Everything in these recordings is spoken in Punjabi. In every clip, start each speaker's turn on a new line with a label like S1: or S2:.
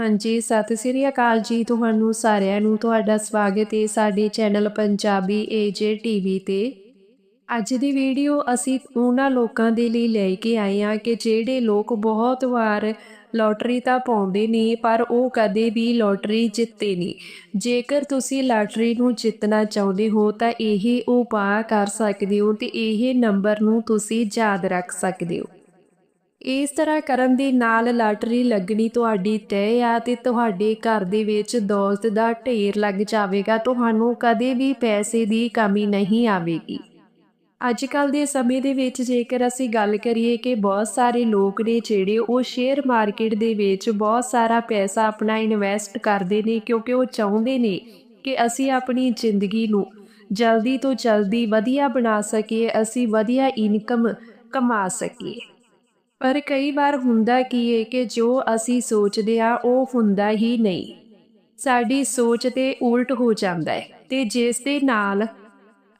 S1: ਹਾਂਜੀ, ਸਤਿ ਸ੍ਰੀ ਅਕਾਲ ਜੀ ਤੁਹਾਨੂੰ ਸਾਰਿਆਂ ਨੂੰ। ਤੁਹਾਡਾ ਸਵਾਗਤ ਹੈ ਸਾਡੇ ਚੈਨਲ ਪੰਜਾਬੀ ਏਜੇ ਟੀਵੀ ਤੇ। ਅੱਜ ਦੀ ਵੀਡੀਓ ਅਸੀਂ ਉਹਨਾਂ ਲੋਕਾਂ ਦੇ ਲਈ ਲੈ ਕੇ ਆਏ ਹਾਂ ਕਿ ਜਿਹੜੇ ਲੋਕ ਬਹੁਤ ਵਾਰ ਲੋਟਰੀ ਤਾਂ ਪਾਉਂਦੇ ਨੇ, ਪਰ ਉਹ ਕਦੇ ਵੀ ਲੋਟਰੀ ਜਿੱਤੇ ਨਹੀਂ ਜੇਕਰ ਤੁਸੀਂ ਲਾਟਰੀ ਨੂੰ ਜਿੱਤਣਾ ਚਾਹੁੰਦੇ ਹੋ, ਤਾਂ ਇਹ ਉਪਾਅ ਕਰ ਸਕਦੇ ਹੋ ਤੇ ਇਹ ਨੰਬਰ ਨੂੰ ਤੁਸੀਂ ਯਾਦ ਰੱਖ ਸਕਦੇ ਹੋ। ਇਸ ਤਰ੍ਹਾਂ ਕਰਨ ਦੇ ਨਾਲ ਲਾਟਰੀ ਲੱਗਣੀ ਤੁਹਾਡੀ ਤੈਅ ਆ ਤੇ ਤੁਹਾਡੇ ਘਰ ਦੇ ਵਿੱਚ ਦੌਲਤ ਦਾ ਢੇਰ ਲੱਗ ਜਾਵੇਗਾ। ਤੁਹਾਨੂੰ ਕਦੇ ਵੀ ਪੈਸੇ ਦੀ ਕਮੀ ਨਹੀਂ ਆਵੇਗੀ। ਅੱਜ ਕੱਲ ਦੇ ਸਮੇਂ ਦੇ ਵਿੱਚ ਜੇਕਰ ਅਸੀਂ ਗੱਲ ਕਰੀਏ ਕਿ ਬਹੁਤ ਸਾਰੇ ਲੋਕ ਨੇ ਜਿਹੜੇ ਉਹ ਸ਼ੇਅਰ ਮਾਰਕੀਟ ਦੇ ਵਿੱਚ ਬਹੁਤ ਸਾਰਾ ਪੈਸਾ ਆਪਣਾ ਇਨਵੈਸਟ ਕਰਦੇ ਨੇ ਕਿਉਂਕਿ ਉਹ ਚਾਹੁੰਦੇ ਨੇ ਕਿ ਅਸੀਂ ਆਪਣੀ ਜ਼ਿੰਦਗੀ ਨੂੰ ਜਲਦੀ ਤੋਂ ਜਲਦੀ ਵਧੀਆ ਬਣਾ ਸਕੀਏ, ਅਸੀਂ ਵਧੀਆ ਇਨਕਮ ਕਮਾ ਸਕੀਏ। ਪਰ ਕਈ ਵਾਰ ਹੁੰਦਾ ਕੀ ਹੈ ਕਿ ਜੋ ਅਸੀਂ ਸੋਚਦੇ ਆ, ਉਹ ਹੁੰਦਾ ਹੀ ਨਹੀਂ। ਸਾਡੀ ਸੋਚ ਤੇ ਉਲਟ ਹੋ ਜਾਂਦਾ ਹੈ ਤੇ ਜਿਸ ਦੇ ਨਾਲ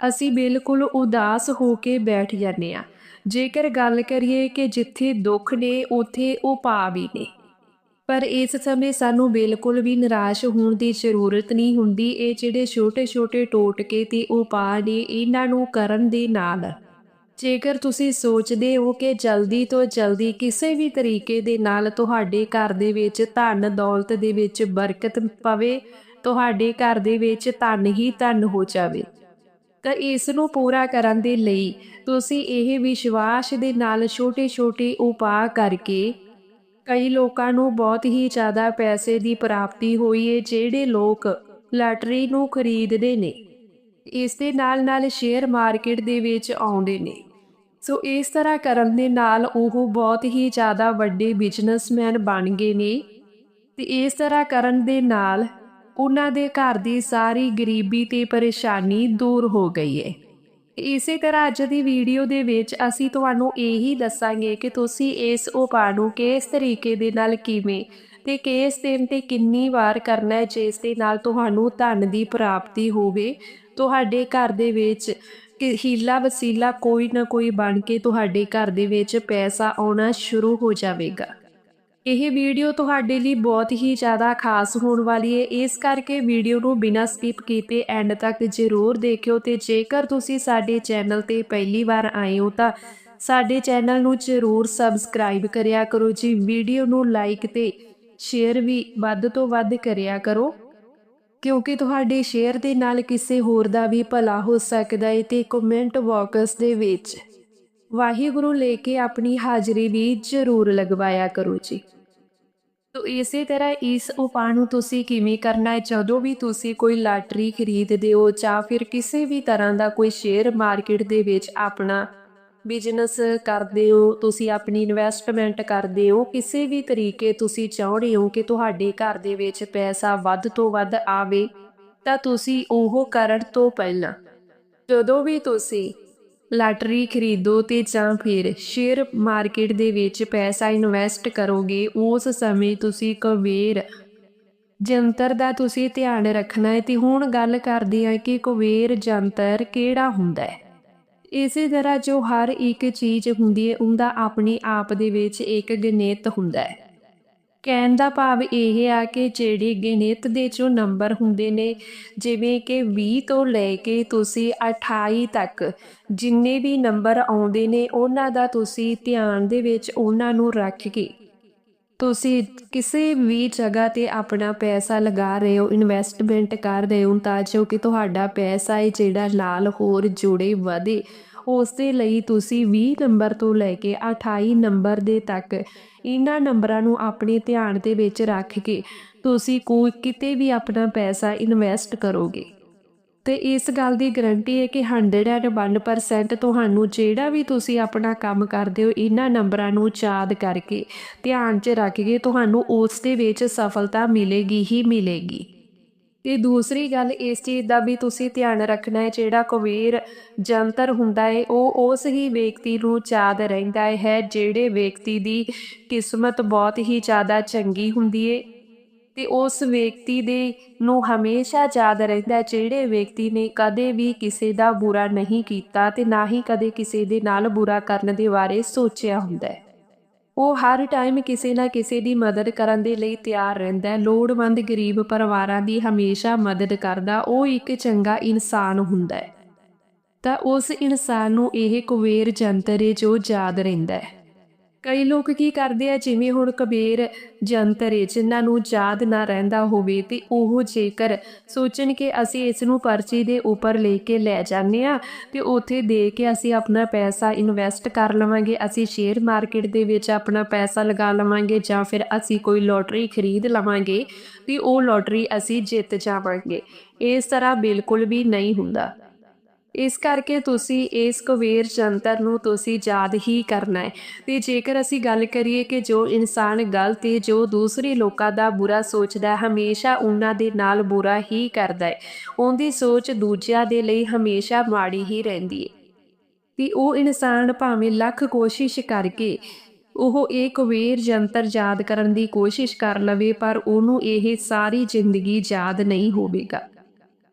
S1: ਅਸੀਂ ਬਿਲਕੁਲ ਉਦਾਸ ਹੋ ਕੇ ਬੈਠ ਜਾਂਦੇ ਆ। ਜੇਕਰ ਗੱਲ ਕਰੀਏ ਕਿ ਜਿੱਥੇ ਦੁੱਖ ਨੇ, ਉਥੇ ਉਪਾਅ ਵੀ ਨੇ। ਪਰ ਇਸ ਸਮੇਂ ਸਾਨੂੰ ਬਿਲਕੁਲ ਵੀ ਨਿਰਾਸ਼ ਹੋਣ ਦੀ ਜ਼ਰੂਰਤ ਨਹੀਂ ਹੁੰਦੀ। ਇਹ ਜਿਹੜੇ ਛੋਟੇ-ਛੋਟੇ ਟੋਟਕੇ ਤੇ ਉਪਾਅ ਨੇ, ਇਹਨਾਂ ਨੂੰ ਕਰਨ ਦੇ ਨਾਲ ਜੇਕਰ ਤੁਸੀਂ ਸੋਚਦੇ ਹੋ ਕਿ ਜਲਦੀ ਤੋਂ ਜਲਦੀ ਕਿਸੇ ਵੀ ਤਰੀਕੇ ਦੇ ਨਾਲ ਤੁਹਾਡੇ ਘਰ ਦੇ ਵਿੱਚ ਧਨ ਦੌਲਤ ਦੇ ਵਿੱਚ ਬਰਕਤ ਪਵੇ, ਤੁਹਾਡੇ ਘਰ ਦੇ ਵਿੱਚ ਧਨ ਹੀ ਧਨ ਹੋ ਜਾਵੇ, ਤਾਂ ਇਸ ਨੂੰ ਪੂਰਾ ਕਰਨ ਦੇ ਲਈ ਤੁਸੀਂ ਇਹ ਵਿਸ਼ਵਾਸ ਦੇ ਨਾਲ ਛੋਟੇ-ਛੋਟੇ ਉਪਾਅ ਕਰਕੇ ਕਈ ਲੋਕਾਂ ਨੂੰ ਬਹੁਤ ਹੀ ਜ਼ਿਆਦਾ ਪੈਸੇ ਦੀ ਪ੍ਰਾਪਤੀ ਹੋਈ ਹੈ ਜਿਹੜੇ ਲੋਕ ਲਾਟਰੀ ਨੂੰ ਖਰੀਦਦੇ ਨੇ, ਇਸ ਦੇ ਨਾਲ ਨਾਲ ਸ਼ੇਅਰ ਮਾਰਕੀਟ ਦੇ ਵਿੱਚ ਆਉਂਦੇ ਨੇ। ਸੋ ਇਸ ਤਰ੍ਹਾਂ ਕਰਨ ਦੇ ਨਾਲ ਉਹ ਬਹੁਤ ਹੀ ਜ਼ਿਆਦਾ ਵੱਡੇ ਬਿਜ਼ਨਸਮੈਨ ਬਣ ਗਏ ਨੇ। ਤੇ ਇਸ ਤਰ੍ਹਾਂ ਕਰਨ ਦੇ ਨਾਲ ਉਹਨਾਂ ਦੇ ਘਰ ਦੀ ਸਾਰੀ ਗਰੀਬੀ ਤੇ ਪਰੇਸ਼ਾਨੀ ਦੂਰ ਹੋ ਗਈ ਹੈ ਇਸੇ ਤਰ੍ਹਾਂ ਅੱਜ ਦੀ ਵੀਡੀਓ ਦੇ ਵਿੱਚ ਅਸੀਂ ਤੁਹਾਨੂੰ ਇਹੀ ਦੱਸਾਂਗੇ ਕਿ ਤੁਸੀਂ ਇਸ ਉਪਾਅ ਨੂੰ ਕਿਸ ਤਰੀਕੇ ਦੇ ਨਾਲ ਕਿਵੇਂ ਤੇ ਕਿਸ ਦਿਨ ਤੇ ਕਿੰਨੀ ਵਾਰ ਕਰਨਾ ਹੈ, ਜਿਸ ਦੇ ਨਾਲ ਤੁਹਾਨੂੰ ਧਨ ਦੀ ਪ੍ਰਾਪਤੀ ਹੋਵੇ। ਤੁਹਾਡੇ ਘਰ ਦੇ ਵਿੱਚ ਕਿ ਹੀਲਾ ਵਸੀਲਾ ਕੋਈ ਨਾ ਕੋਈ ਬਣ ਕੇ ਤੁਹਾਡੇ ਘਰ ਦੇ ਵਿੱਚ ਪੈਸਾ ਆਉਣਾ ਸ਼ੁਰੂ ਹੋ ਜਾਵੇਗਾ। ਇਹ ਵੀਡੀਓ ਤੁਹਾਡੇ ਲਈ ਬਹੁਤ ਹੀ ਜ਼ਿਆਦਾ ਖਾਸ ਹੋਣ ਵਾਲੀ ਹੈ ਇਸ ਕਰਕੇ ਵੀਡੀਓ ਨੂੰ ਬਿਨਾਂ ਸਕਿਪ ਕੀਤੇ ਐਂਡ ਤੱਕ ਜ਼ਰੂਰ ਦੇਖਿਓ ਤੇ ਜੇਕਰ ਤੁਸੀਂ ਸਾਡੇ ਚੈਨਲ ਤੇ ਪਹਿਲੀ ਵਾਰ ਆਏ ਹੋ ਤਾਂ ਸਾਡੇ ਚੈਨਲ ਨੂੰ ਜ਼ਰੂਰ ਸਬਸਕ੍ਰਾਈਬ ਕਰਿਆ ਕਰੋ ਜੀ। ਵੀਡੀਓ ਨੂੰ ਲਾਈਕ ਤੇ ਸ਼ੇਅਰ ਵੀ ਵੱਧ ਤੋਂ ਵੱਧ ਕਰਿਆ ਕਰੋ। ਕਿਉਂਕਿ ਤੁਹਾਡੇ ਸ਼ੇਅਰ ਦੇ ਨਾਲ ਕਿਸੇ ਹੋਰ ਦਾ ਵੀ ਭਲਾ ਹੋ ਸਕਦਾ ਹੈ ਤੇ ਕਮੈਂਟ ਬਾਕਸ ਦੇ ਵਿੱਚ, ਵਾਹਿਗੁਰੂ ਲੈ ਕੇ ਆਪਣੀ ਹਾਜ਼ਰੀ ਵੀ ਜ਼ਰੂਰ ਲਗਵਾਇਆ ਕਰੋ ਜੀ। ਤੋ ਇਸੇ ਤਰ੍ਹਾਂ ਇਸ ਉਪਾਅ ਨੂੰ ਤੁਸੀਂ ਕਿਵੇਂ ਕਰਨਾ ਹੈ ਜਦੋਂ ਵੀ ਤੁਸੀਂ ਕੋਈ ਲਾਟਰੀ ਖਰੀਦਦੇ ਹੋ ਜਾਂ ਫਿਰ ਕਿਸੇ ਵੀ ਤਰ੍ਹਾਂ ਦਾ ਕੋਈ ਸ਼ੇਅਰ ਮਾਰਕੀਟ ਦੇ ਵਿੱਚ ਆਪਣਾ ਬਿਜ਼ਨਸ ਕਰਦੇ ਹੋ, ਤੁਸੀਂ ਆਪਣੀ ਇਨਵੈਸਟਮੈਂਟ ਕਰਦੇ ਹੋ, ਕਿਸੇ ਵੀ ਤਰੀਕੇ ਤੁਸੀਂ ਚਾਹੁੰਦੇ ਹੋ ਕਿ ਤੁਹਾਡੇ ਘਰ ਦੇ ਵਿੱਚ ਪੈਸਾ ਵੱਧ ਤੋਂ ਵੱਧ ਆਵੇ, ਤਾਂ ਤੁਸੀਂ ਉਹ ਕਰਨ ਤੋਂ ਪਹਿਲਾਂ ਜਦੋਂ ਵੀ ਤੁਸੀਂ ਲਾਟਰੀ ਖਰੀਦੋ ਤੇ ਜਾਂ ਫਿਰ ਸ਼ੇਅਰ ਮਾਰਕੀਟ ਦੇ ਵਿੱਚ ਪੈਸਾ ਇਨਵੈਸਟ ਕਰੋਗੇ, ਉਸ ਸਮੇਂ ਤੁਸੀਂ ਕੁਬੇਰ ਜੰਤਰ ਦਾ ਤੁਸੀਂ ਧਿਆਨ ਰੱਖਣਾ ਹੈ। ਤੇ ਹੁਣ ਗੱਲ ਕਰਦੇ ਹਾਂ ਕਿ ਕੁਬੇਰ ਜੰਤਰ ਕਿਹੜਾ ਹੁੰਦਾ ਹੈ। ਇਸੇ ਤਰ੍ਹਾਂ ਜੋ ਹਰ ਇੱਕ ਚੀਜ਼ ਹੁੰਦੀ ਹੈ ਉਹਦਾ ਆਪਣੇ ਆਪ ਦੇ ਵਿੱਚ ਇੱਕ ਗਣਿਤ ਹੁੰਦਾ ਹੈ। ਕਹਿਣ ਦਾ ਭਾਵ ਇਹ ਆ ਕਿ ਜਿਹੜੇ ਗਣਿਤ ਦੇ ਜੋ ਨੰਬਰ ਹੁੰਦੇ ਨੇ, ਜਿਵੇਂ ਕਿ 20 ਤੋਂ ਲੈ ਕੇ ਤੁਸੀਂ 28 ਤੱਕ, ਜਿੰਨੇ ਵੀ ਨੰਬਰ ਆਉਂਦੇ ਨੇ, ਉਹਨਾਂ ਦਾ ਤੁਸੀਂ ਧਿਆਨ ਦੇ ਵਿੱਚ ਉਹਨਾਂ ਨੂੰ ਰੱਖ ਕੇ ਤੁਸੀਂ ਕਿਸੇ ਵੀ ਜਗ੍ਹਾ ਤੇ ਆਪਣਾ ਪੈਸਾ ਲਗਾ ਰਹੇ ਹੋ ਇਨਵੈਸਟਮੈਂਟ ਕਰ ਰਹੇ ਹੋ, ਤਾਂ ਜੋ ਕਿ ਤੁਹਾਡਾ ਪੈਸਾ ਹੈ ਜਿਹੜਾ ਨਾਲ ਹੋਰ ਜੁੜੇ ਵਧੇ। ਉਸ ਦੇ ਲਈ ਤੁਸੀਂ 20 ਨੰਬਰ ਤੋਂ ਲੈ ਕੇ 28 ਨੰਬਰ ਦੇ ਤੱਕ ਇਹਨਾਂ ਨੰਬਰਾਂ ਨੂੰ ਆਪਣੇ ਧਿਆਨ ਦੇ ਵਿੱਚ ਰੱਖ ਕੇ ਤੁਸੀਂ ਕੋਈ ਕਿਤੇ ਵੀ ਆਪਣਾ ਪੈਸਾ ਇਨਵੈਸਟ ਕਰੋਗੇ। ਤੇ ਇਸ ਗੱਲ ਦੀ ਗਾਰੰਟੀ ਹੈ ਕਿ 101% ਤੁਹਾਨੂੰ ਜਿਹੜਾ ਵੀ ਤੁਸੀਂ ਆਪਣਾ ਕੰਮ ਕਰਦੇ ਹੋ, ਇਹਨਾਂ ਨੰਬਰਾਂ ਨੂੰ ਯਾਦ ਕਰਕੇ, ਧਿਆਨ 'ਚ ਰੱਖ ਕੇ ਤੁਹਾਨੂੰ ਉਸ ਦੇ ਵਿੱਚ ਸਫਲਤਾ ਮਿਲੇਗੀ ਹੀ ਮਿਲੇਗੀ। ਤੇ ਦੂਸਰੀ ਗੱਲ ਇਸ ਚੀਜ਼ ਦਾ ਵੀ ਤੁਸੀਂ ਧਿਆਨ ਰੱਖਣਾ ਹੈ, ਜਿਹੜਾ ਕੁਬੇਰ ਜੰਤਰ ਹੁੰਦਾ ਹੈ, ਉਹ ਉਸ ਹੀ ਵਿਅਕਤੀ ਨੂੰ ਯਾਦ ਰਹਿੰਦਾ ਹੈ, ਜਿਹੜੇ ਵਿਅਕਤੀ ਦੀ ਕਿਸਮਤ ਬਹੁਤ ਹੀ ਜ਼ਿਆਦਾ ਚੰਗੀ ਹੁੰਦੀ ਹੈ। ਤੇ ਉਸ ਵਿਅਕਤੀ ਦੇ ਨੂੰ ਹਮੇਸ਼ਾ ਯਾਦ ਰਹਿੰਦਾ ਜਿਹੜੇ ਵਿਅਕਤੀ ਨੇ ਕਦੇ ਵੀ ਕਿਸੇ ਦਾ ਬੁਰਾ ਨਹੀਂ ਕੀਤਾ ਤੇ ਨਾ ਹੀ ਕਦੇ ਕਿਸੇ ਦੇ ਨਾਲ ਬੁਰਾ ਕਰਨ ਦੇ ਬਾਰੇ ਸੋਚਿਆ ਹੁੰਦਾ ਹੈ। ਉਹ ਹਰ ਟਾਈਮ ਕਿਸੇ ਨਾ ਕਿਸੇ ਦੀ ਮਦਦ ਕਰਨ ਦੇ ਲਈ ਤਿਆਰ ਰਹਿੰਦਾ ਹੈ। ਲੋੜਵੰਦ ਗਰੀਬ ਪਰਿਵਾਰਾਂ ਦੀ ਹਮੇਸ਼ਾ ਮਦਦ ਕਰਦਾ, ਉਹ ਇੱਕ ਚੰਗਾ ਇਨਸਾਨ ਹੁੰਦਾ ਹੈ। ਤਾਂ ਉਸ ਇਨਸਾਨ ਨੂੰ ਇਹ ਕੁਬੇਰ ਜੰਤਰ ਏ ਜੋ ਯਾਦ ਰਹਿੰਦਾ ਹੈ। ਕਈ ਲੋਕ ਕੀ ਕਰਦੇ ਆ, ਜਿਵੇਂ ਹੁਣ ਕੁਬੇਰ ਜੰਤਰ ਏ, ਜਿਨ੍ਹਾਂ ਨੂੰ ਯਾਦ ਨਾ ਰਹਿੰਦਾ ਹੋਵੇ ਤੇ ਉਹ ਜੇਕਰ ਸੋਚਣ ਕਿ ਅਸੀਂ ਇਸ ਨੂੰ ਪਰਚੀ ਦੇ ਉੱਪਰ ਲੈ ਕੇ ਲੈ ਜਾਂਦੇ ਆ ਤੇ ਉੱਥੇ ਦੇ ਕੇ ਅਸੀਂ ਆਪਣਾ ਪੈਸਾ ਇਨਵੈਸਟ ਕਰ ਲਵਾਂਗੇ, ਅਸੀਂ ਸ਼ੇਅਰ ਮਾਰਕੀਟ ਦੇ ਵਿੱਚ ਆਪਣਾ ਪੈਸਾ ਲਗਾ ਲਵਾਂਗੇ ਜਾਂ ਫਿਰ ਅਸੀਂ ਕੋਈ ਲੋਟਰੀ ਖਰੀਦ ਲਵਾਂਗੇ ਤੇ ਉਹ ਲੋਟਰੀ ਅਸੀਂ ਜਿੱਤ ਜਾਵਾਂਗੇ। ਇਸ ਤਰ੍ਹਾਂ ਬਿਲਕੁਲ ਵੀ ਨਹੀਂ ਹੁੰਦਾ। ਇਸ ਕਰਕੇ ਤੁਸੀਂ ਇਸ ਕੁਬੇਰ ਜੰਤਰ ਨੂੰ ਤੁਸੀਂ ਯਾਦ ਹੀ ਕਰਨਾ ਹੈ। ਤੇ ਜੇਕਰ ਅਸੀਂ ਗੱਲ ਕਰੀਏ ਕਿ ਜੋ ਇਨਸਾਨ ਗਲਤ ਹੈ, ਜੋ ਦੂਸਰੇ ਲੋਕਾਂ ਦਾ ਬੁਰਾ ਸੋਚਦਾ ਹਮੇਸ਼ਾ ਉਹਨਾਂ ਦੇ ਨਾਲ ਬੁਰਾ ਹੀ ਕਰਦਾ ਹੈ। ਉਹਦੀ ਸੋਚ ਦੂਜਿਆਂ ਦੇ ਲਈ ਹਮੇਸ਼ਾ ਮਾੜੀ ਹੀ ਰਹਿੰਦੀ ਹੈ। ਵੀ ਉਹ ਇਨਸਾਨ ਭਾਵੇਂ ਲੱਖ ਕੋਸ਼ਿਸ਼ ਕਰਕੇ ਉਹ ਇਹ ਕੁਬੇਰ ਜੰਤਰ ਯਾਦ ਕਰਨ ਦੀ ਕੋਸ਼ਿਸ਼ ਕਰ ਲਵੇ, ਪਰ ਉਹਨੂੰ ਇਹ ਸਾਰੀ ਜ਼ਿੰਦਗੀ ਯਾਦ ਨਹੀਂ ਹੋਵੇਗਾ।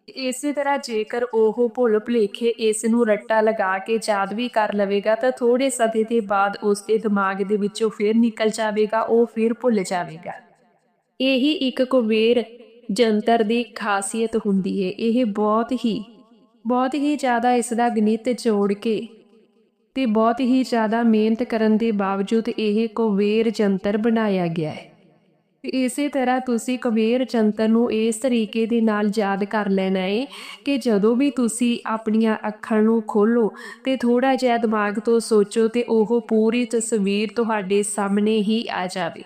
S1: ਇਸੇ ਤਰ੍ਹਾਂ ਜੇਕਰ ਉਹ ਭੁੱਲ ਭੁਲੇਖੇ ਇਸ ਨੂੰ ਰੱਟਾ ਲਗਾ ਕੇ ਯਾਦ ਵੀ ਕਰ ਲਵੇਗਾ, ਤਾਂ ਥੋੜੇ ਸਮੇਂ ਦੇ ਬਾਅਦ ਉਸ ਦੇ ਦਿਮਾਗ ਦੇ ਵਿੱਚੋਂ ਫਿਰ ਨਿਕਲ ਜਾਵੇਗਾ, ਉਹ ਫਿਰ ਭੁੱਲ ਜਾਵੇਗਾ। ਇਹੀ ਇੱਕ ਕੁਬੇਰ ਜੰਤਰ ਦੀ ਖਾਸੀਅਤ ਹੁੰਦੀ ਹੈ ਇਹ ਬਹੁਤ ਹੀ ਬਹੁਤ ਹੀ ਜ਼ਿਆਦਾ ਇਸ ਦਾ ਗਣਿਤ ਜੋੜ ਕੇ ਤੇ ਬਹੁਤ ਹੀ ਜ਼ਿਆਦਾ ਮਿਹਨਤ ਕਰਨ ਦੇ ਬਾਵਜੂਦ ਇਹ ਕੁਬੇਰ ਜੰਤਰ ਬਣਾਇਆ ਗਿਆ ਹੈ। ਇਸੇ ਤਰ੍ਹਾਂ ਤੁਸੀਂ ਕੁਬੇਰ ਜੰਤਰ ਨੂੰ ਇਸ ਤਰੀਕੇ ਦੇ ਨਾਲ ਯਾਦ ਕਰ ਲੈਣਾ ਹੈ ਕਿ ਜਦੋਂ ਵੀ ਤੁਸੀਂ ਆਪਣੀਆਂ ਅੱਖਾਂ ਨੂੰ ਖੋਲੋ ਤੇ ਥੋੜਾ ਜਿਹਾ ਦਿਮਾਗ ਤੋਂ ਸੋਚੋ ਤੇ ਉਹ ਪੂਰੀ ਤਸਵੀਰ ਤੁਹਾਡੇ ਸਾਹਮਣੇ ਹੀ ਆ ਜਾਵੇ।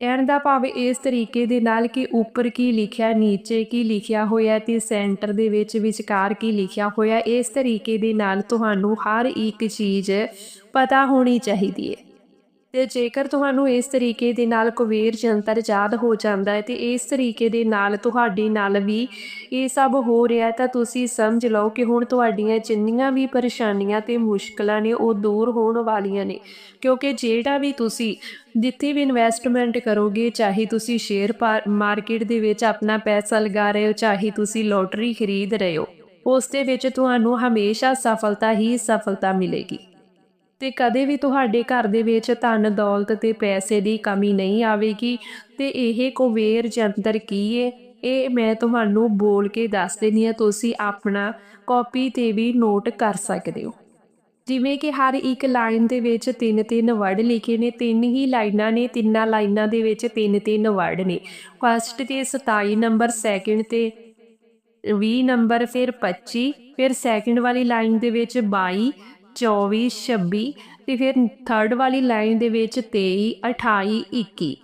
S1: ਕਹਿਣ ਦਾ ਭਾਵ ਇਸ ਤਰੀਕੇ ਦੇ ਨਾਲ ਕਿ ਉੱਪਰ ਕੀ ਲਿਖਿਆ, ਨੀਚੇ ਕੀ ਲਿਖਿਆ ਹੋਇਆ ਤੇ ਸੈਂਟਰ ਦੇ ਵਿੱਚ ਵਿਚਕਾਰ ਕੀ ਲਿਖਿਆ ਹੋਇਆ, ਇਸ ਤਰੀਕੇ ਦੇ ਨਾਲ ਤੁਹਾਨੂੰ ਹਰ ਇੱਕ ਚੀਜ਼ ਪਤਾ ਹੋਣੀ ਚਾਹੀਦੀ ਹੈ ਤੇ ਜੇਕਰ ਤੁਹਾਨੂੰ ਇਸ ਤਰੀਕੇ ਦੇ ਨਾਲ ਕੁਬੇਰ ਜੰਤਰ ਯਾਦ ਹੋ ਜਾਂਦਾ ਹੈ ਤੇ ਇਸ ਤਰੀਕੇ ਦੇ ਨਾਲ ਤੁਹਾਡੇ ਨਾਲ ਵੀ ਇਹ ਸਭ ਹੋ ਰਿਹਾ ਤਾਂ ਤੁਸੀਂ ਸਮਝ ਲਓ ਕਿ ਹੁਣ ਤੁਹਾਡੀਆਂ ਜਿੰਨੀਆਂ ਵੀ ਪਰੇਸ਼ਾਨੀਆਂ ਤੇ ਮੁਸ਼ਕਲਾਂ ਨੇ ਉਹ ਦੂਰ ਹੋਣ ਵਾਲੀਆਂ ਨੇ। ਕਿਉਂਕਿ ਜਿਹੜਾ ਵੀ ਤੁਸੀਂ ਜਿੱਥੇ ਵੀ ਇਨਵੈਸਟਮੈਂਟ ਕਰੋਗੇ, ਚਾਹੇ ਤੁਸੀਂ ਸ਼ੇਅਰ ਮਾਰਕੀਟ ਦੇ ਵਿੱਚ ਆਪਣਾ ਪੈਸਾ ਲਗਾ ਰਹੇ ਹੋ, ਚਾਹੇ ਤੁਸੀਂ ਲੋਟਰੀ ਖਰੀਦ ਰਹੇ ਹੋ, ਉਸ ਦੇ ਵਿੱਚ ਤੁਹਾਨੂੰ ਹਮੇਸ਼ਾ ਸਫਲਤਾ ਹੀ ਸਫਲਤਾ ਮਿਲੇਗੀ। ਤੇ ਕਦੇ ਵੀ ਤੁਹਾਡੇ ਘਰ ਦੇ ਵਿੱਚ ਧਨ, ਦੌਲਤ ਤੇ ਪੈਸੇ ਦੀ ਕਮੀ ਨਹੀਂ ਆਵੇਗੀ, ਤੇ ਇਹ ਕੁਬੇਰ ਜੰਤਰ ਕੀ ਏ? ਇਹ ਮੈਂ ਤੁਹਾਨੂੰ ਬੋਲ ਕੇ ਦੱਸ ਦਿੰਦੀ ਆ ਤੁਸੀਂ ਆਪਣਾ ਕਾਪੀ ਤੇ ਵੀ ਨੋਟ ਕਰ ਸਕਦੇ ਹੋ। ਜਿਵੇਂ ਕਿ ਹਰ ਇੱਕ ਲਾਈਨ ਦੇ ਵਿੱਚ ਤਿੰਨ ਤਿੰਨ ਵਰਡ ਲਿਖੇ ਨੇ, ਤਿੰਨ ਹੀ ਲਾਈਨਾਂ ਨੇ, ਤਿੰਨਾਂ ਲਾਈਨਾਂ ਦੇ ਵਿੱਚ ਤਿੰਨ ਤਿੰਨ ਵਰਡ ਨੇ। ਫਸਟ ਤੇ 27 ਨੰਬਰ ਸੈਕਿੰਡ ਤੇ 20 ਨੰਬਰ ਫਿਰ 25 ਫਿਰ ਸੈਕਿੰਡ ਵਾਲੀ ਲਾਈਨ ਦੇ ਵਿੱਚ 22 24 26 ਤੇ ਫਿਰ ਥਰਡ ਵਾਲੀ ਲਾਈਨ ਦੇ ਵਿੱਚ 23 28 21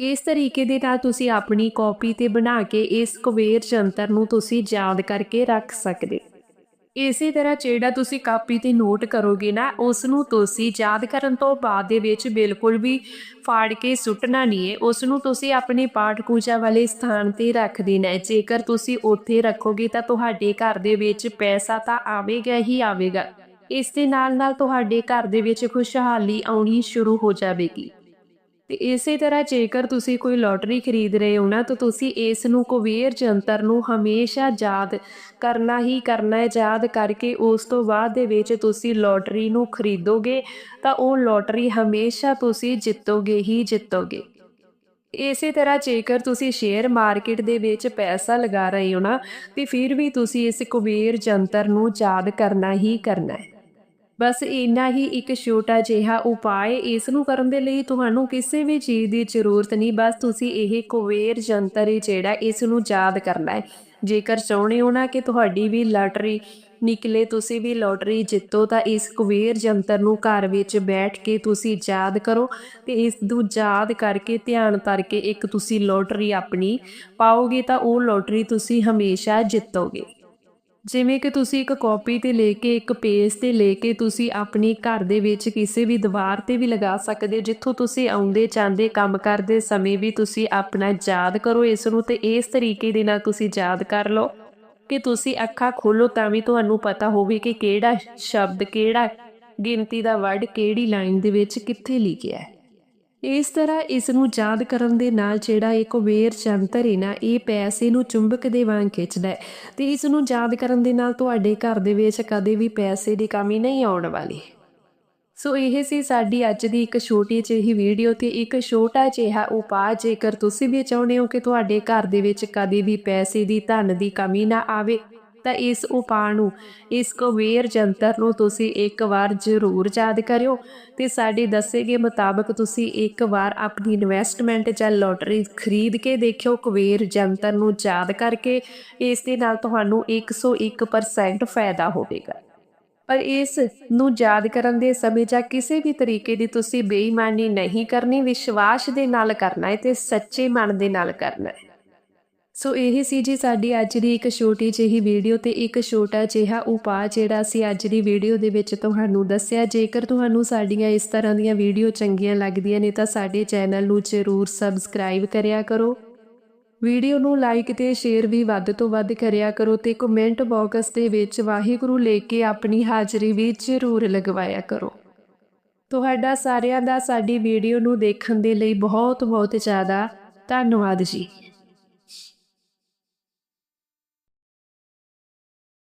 S1: ਇਸ ਤਰੀਕੇ ਦੇ ਨਾਲ ਤੁਸੀਂ ਆਪਣੀ ਕਾਪੀ ਤੇ ਬਣਾ ਕੇ ਇਸ ਕੁਬੇਰ ਜੰਤਰ ਨੂੰ ਤੁਸੀਂ ਯਾਦ ਕਰਕੇ ਰੱਖ ਸਕਦੇ ਇਸੇ ਤਰ੍ਹਾਂ ਜਿਹੜਾ ਤੁਸੀਂ ਕਾਪੀ ਤੇ ਨੋਟ ਕਰੋਗੇ ਨਾ ਉਸ ਨੂੰ ਤੁਸੀਂ ਯਾਦ ਕਰਨ ਤੋਂ ਬਾਅਦ ਦੇ ਵਿੱਚ ਬਿਲਕੁਲ ਵੀ ਫਾੜ ਕੇ ਸੁੱਟਣਾ ਨਹੀਂ ਹੈ। ਉਸ ਨੂੰ ਤੁਸੀਂ ਆਪਣੇ ਪਾਠ ਪੂਜਾ ਵਾਲੇ ਸਥਾਨ ਤੇ ਰੱਖ ਦੇਣਾ ਹੈ। ਜੇਕਰ ਤੁਸੀਂ ਉੱਥੇ ਰੱਖੋਗੇ ਤਾਂ ਤੁਹਾਡੇ ਘਰ ਦੇ ਵਿੱਚ ਪੈਸਾ ਤਾਂ ਆਵੇਗਾ ਹੀ ਆਵੇਗਾ। ਇਸ ਦੇ ਨਾਲ ਨਾਲ ਤੁਹਾਡੇ ਘਰ ਦੇ ਵਿੱਚ ਖੁਸ਼ਹਾਲੀ ਆਉਣੀ ਸ਼ੁਰੂ ਹੋ ਜਾਵੇਗੀ। ਤੇ ਇਸੇ ਤਰ੍ਹਾਂ ਜੇਕਰ ਤੁਸੀਂ ਕੋਈ ਲੋਟਰੀ ਖਰੀਦ ਰਹੇ ਹੋ ਨਾ, ਤਾਂ ਤੁਸੀਂ ਇਸ ਨੂੰ ਕੁਬੇਰ ਜੰਤਰ ਨੂੰ ਹਮੇਸ਼ਾ ਯਾਦ ਕਰਨਾ ਹੀ ਕਰਨਾ ਹੈ। ਯਾਦ ਕਰਕੇ ਉਸ ਤੋਂ ਬਾਅਦ ਦੇ ਵਿੱਚ ਤੁਸੀਂ ਲੋਟਰੀ ਨੂੰ ਖਰੀਦੋਗੇ, ਤਾਂ ਉਹ ਲੋਟਰੀ ਹਮੇਸ਼ਾ ਤੁਸੀਂ ਜਿੱਤੋਗੇ ਹੀ ਜਿੱਤੋਗੇ। ਇਸੇ ਤਰ੍ਹਾਂ ਜੇਕਰ ਤੁਸੀਂ ਸ਼ੇਅਰ ਮਾਰਕੀਟ ਦੇ ਵਿੱਚ ਪੈਸਾ ਲਗਾ ਰਹੇ ਹੋ ਨਾ, ਤੇ ਫਿਰ ਵੀ ਤੁਸੀਂ ਇਸ ਕੁਬੇਰ ਜੰਤਰ ਨੂੰ ਯਾਦ ਕਰਨਾ ਹੀ ਕਰਨਾ ਹੈ। ਬਸ ਇੰਨਾ ਹੀ ਇੱਕ ਛੋਟਾ ਜਿਹਾ ਉਪਾਅ ਇਸ ਨੂੰ ਕਰਨ ਦੇ ਲਈ ਤੁਹਾਨੂੰ ਕਿਸੇ ਵੀ ਚੀਜ਼ ਦੀ ਜ਼ਰੂਰਤ ਨਹੀਂ। ਬਸ ਤੁਸੀਂ ਇਹ ਕੁਬੇਰ ਜੰਤਰ ਜਿਹੜਾ ਇਸ ਨੂੰ ਯਾਦ ਕਰਨਾ ਹੈ। ਜੇਕਰ ਚਾਹੁੰਦੇ ਹੋ ਨਾ ਕਿ ਤੁਹਾਡੀ ਵੀ ਲਾਟਰੀ ਨਿਕਲੇ, ਤੁਸੀਂ ਵੀ ਲੋਟਰੀ ਜਿੱਤੋ, ਤਾਂ ਇਸ ਕੁਬੇਰ ਜੰਤਰ ਨੂੰ ਘਰ ਵਿੱਚ ਬੈਠ ਕੇ ਤੁਸੀਂ ਯਾਦ ਕਰੋ ਤੇ ਇਸ ਨੂੰ ਯਾਦ ਕਰਕੇ, ਧਿਆਨ ਕਰਕੇ ਇੱਕ ਤੁਸੀਂ ਲੋਟਰੀ ਆਪਣੀ ਪਾਓਗੇ, ਤਾਂ ਉਹ ਲੋਟਰੀ ਤੁਸੀਂ ਹਮੇਸ਼ਾ ਜਿੱਤੋਗੇ। ਜਿਵੇਂ ਕਿ ਤੁਸੀਂ ਇੱਕ ਕਾਪੀ ਤੇ ਲੈ ਕੇ, ਇੱਕ ਪੇਜ ਤੇ ਲੈ ਕੇ ਤੁਸੀਂ ਆਪਣੀ ਘਰ ਦੇ ਵਿੱਚ ਕਿਸੇ ਵੀ ਦੀਵਾਰ ਤੇ ਵੀ ਲਗਾ ਸਕਦੇ ਹੋ। ਜਿੱਥੋਂ ਤੁਸੀਂ ਆਉਂਦੇ, ਜਾਂਦੇ, ਕੰਮ ਕਰਦੇ ਸਮੇਂ ਵੀ ਤੁਸੀਂ ਆਪਣਾ ਯਾਦ ਕਰੋ ਇਸ ਨੂੰ ਤੇ ਇਸ ਤਰੀਕੇ ਦੇ ਨਾਲ ਤੁਸੀਂ ਯਾਦ ਕਰ ਲਓ। ਕਿ ਤੁਸੀਂ ਅੱਖਾਂ ਖੋਲੋ ਤਾਂ ਵੀ ਤੁਹਾਨੂੰ ਪਤਾ ਹੋਵੇ ਕਿ ਕਿਹੜਾ ਸ਼ਬਦ, ਕਿਹੜਾ ਗਿਣਤੀ ਦਾ ਵਰਡ ਕਿਹੜੀ ਲਾਈਨ ਦੇ ਵਿੱਚ ਕਿੱਥੇ ਲਿਖਿਆ ਹੈ। ਇਸ ਤਰ੍ਹਾਂ ਇਸ ਨੂੰ ਯਾਦ ਕਰਨ ਦੇ ਨਾਲ ਜਿਹੜਾ ਇੱਕ ਵੇਰ ਜੰਤਰ ਹੈ ਨਾ, ਇਹ ਪੈਸੇ ਨੂੰ ਚੁੰਬਕ ਦੇ ਵਾਂਗ ਖਿੱਚਦਾ ਹੈ। ਤੇ ਇਸ ਨੂੰ ਯਾਦ ਕਰਨ ਦੇ ਨਾਲ ਤੁਹਾਡੇ ਘਰ ਦੇ ਵਿੱਚ ਕਦੇ ਵੀ ਪੈਸੇ ਦੀ ਕਮੀ ਨਹੀਂ ਆਉਣ ਵਾਲੀ। ਸੋ ਇਹ ਸੀ ਸਾਡੀ ਅੱਜ ਦੀ ਇੱਕ ਛੋਟੀ ਜਿਹੀ ਵੀਡੀਓ ਤੇ ਇੱਕ ਛੋਟਾ ਜਿਹਾ ਉਪਾਅ। ਜੇਕਰ ਤੁਸੀਂ ਵੀ ਚਾਹੁੰਦੇ ਹੋ ਕਿ ਤੁਹਾਡੇ ਘਰ ਦੇ ਵਿੱਚ ਕਦੇ ਵੀ ਪੈਸੇ ਦੀ ਧਨ ਦੀ ਕਮੀ ਨਾ ਆਵੇ ਤਾਂ ਇਸ ਉਪਾਅ ਨੂੰ, ਇਸ ਕੁਬੇਰ ਜੰਤਰ ਨੂੰ ਤੁਸੀਂ ਇੱਕ ਵਾਰ ਜ਼ਰੂਰ ਯਾਦ ਕਰਿਓ ਤੇ ਸਾਡੇ ਦੱਸੇ ਗਏ ਮੁਤਾਬਕ ਤੁਸੀਂ ਇੱਕ ਵਾਰ ਆਪਣੀ ਇਨਵੈਸਟਮੈਂਟ ਜਾਂ ਲੋਟਰੀ ਖਰੀਦ ਕੇ ਦੇਖਿਓ ਕੁਬੇਰ ਜੰਤਰ ਨੂੰ ਯਾਦ ਕਰਕੇ, ਇਸ ਦੇ ਨਾਲ ਤੁਹਾਨੂੰ 101% ਫਾਇਦਾ ਹੋਵੇਗਾ। ਪਰ ਇਸ ਨੂੰ ਯਾਦ ਕਰਨ ਦੇ ਸਮੇਂ ਜਾਂ ਕਿਸੇ ਵੀ ਤਰੀਕੇ ਦੀ ਤੁਸੀਂ ਬੇਈਮਾਨੀ ਨਹੀਂ ਕਰਨੀ, ਵਿਸ਼ਵਾਸ ਦੇ ਨਾਲ ਕਰਨਾ ਹੈ ਤੇ ਸੱਚੇ ਮਨ ਦੇ ਨਾਲ ਕਰਨਾ ਹੈ। ਸੋ ਇਹ ਸੀ ਜੀ ਸਾਡੀ ਅੱਜ ਦੀ ਇੱਕ ਛੋਟੀ ਜਿਹੀ ਵੀਡੀਓ ਤੇ ਇੱਕ ਛੋਟਾ ਜਿਹਾ ਉਪਾਅ ਜਿਹੜਾ ਅਸੀਂ ਅੱਜ ਦੀ ਵੀਡੀਓ ਦੇ ਵਿੱਚ ਤੁਹਾਨੂੰ ਦੱਸਿਆ। ਜੇਕਰ ਤੁਹਾਨੂੰ ਸਾਡੀਆਂ ਇਸ ਤਰ੍ਹਾਂ ਦੀਆਂ ਵੀਡੀਓ ਚੰਗੀਆਂ ਲੱਗਦੀਆਂ ਨੇ ਤਾਂ ਸਾਡੇ ਚੈਨਲ ਨੂੰ ਜ਼ਰੂਰ ਸਬਸਕ੍ਰਾਈਬ ਕਰਿਆ ਕਰੋ। ਵੀਡੀਓ ਨੂੰ ਲਾਈਕ ਤੇ ਸ਼ੇਅਰ ਵੀ ਵੱਧ ਤੋਂ ਵੱਧ ਕਰਿਆ ਕਰੋ ਤੇ ਕਮੈਂਟ ਬਾਕਸ ਦੇ ਵਿੱਚ ਵਾਹਿਗੁਰੂ ਲੈ ਕੇ ਆਪਣੀ ਹਾਜ਼ਰੀ ਵੀ ਜ਼ਰੂਰ ਲਗਵਾਇਆ ਕਰੋ। ਤੁਹਾਡਾ ਸਾਰਿਆਂ ਦਾ ਸਾਡੀ ਵੀਡੀਓ ਨੂੰ ਦੇਖਣ ਦੇ ਲਈ ਬਹੁਤ ਬਹੁਤ ਜ਼ਿਆਦਾ ਧੰਨਵਾਦ ਜੀ।